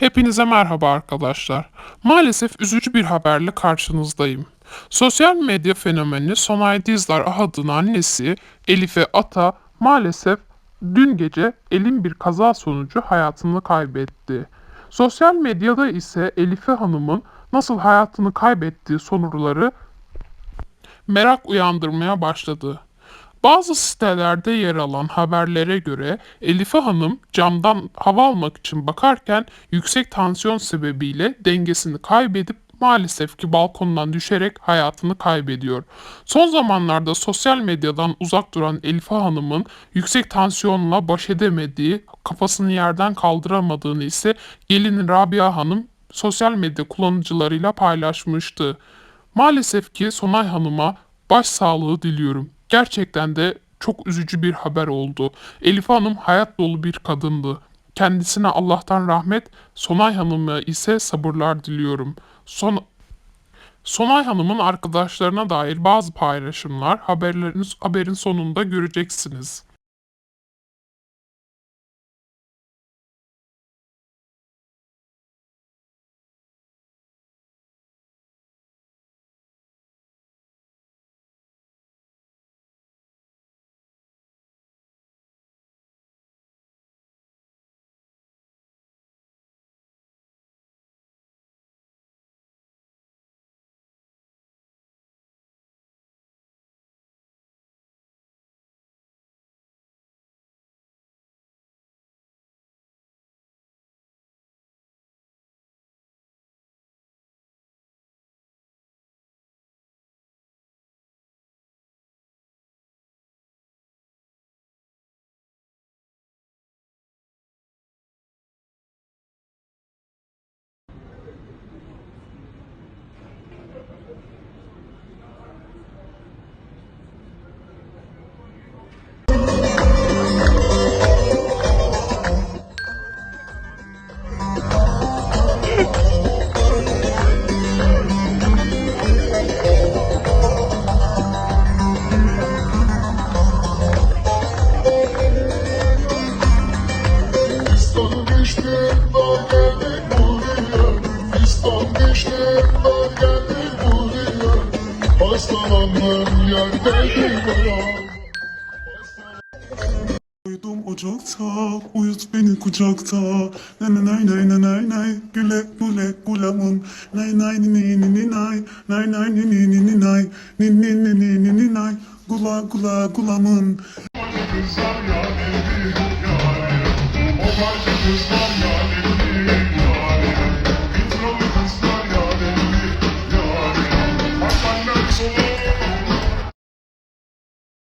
Hepinize merhaba arkadaşlar. Maalesef üzücü bir haberle karşınızdayım. Sosyal medya fenomeni Sonay Dizlar Ahad'ın annesi Elife Ata maalesef dün gece elin bir kaza sonucu hayatını kaybetti. Sosyal medyada ise Elife Hanım'ın nasıl hayatını kaybettiği sonuçları merak uyandırmaya başladı. Bazı sitelerde yer alan haberlere göre Elife Hanım camdan hava almak için bakarken yüksek tansiyon sebebiyle dengesini kaybedip maalesef ki balkondan düşerek hayatını kaybediyor. Son zamanlarda sosyal medyadan uzak duran Elife Hanım'ın yüksek tansiyonla baş edemediği, kafasını yerden kaldıramadığını ise gelini Rabia Hanım sosyal medya kullanıcılarıyla paylaşmıştı. Maalesef ki Sonay Hanım'a başsağlığı diliyorum. Gerçekten de çok üzücü bir haber oldu. Elif Hanım hayat dolu bir kadındı. Kendisine Allah'tan rahmet, Sonay Hanım'a ise sabırlar diliyorum. Son Sonay Hanım'ın arkadaşlarına dair bazı paylaşımlar haberleriniz haberin sonunda göreceksiniz. Fistan düştü, dal geldi buraya. Fistan düştü, dal geldi buraya. Hastalandım yerdeydim ya. Uyudum ocakta, uyut beni kucakta. Nay nay nay nay nay nay, güle güle gulamın. Nay nay ni ni ni ni nay, nay nay ni ni ni ni nay, ni ni ni ni ni ni nay. Gula gula gulamın. Kızlar ya dedi ya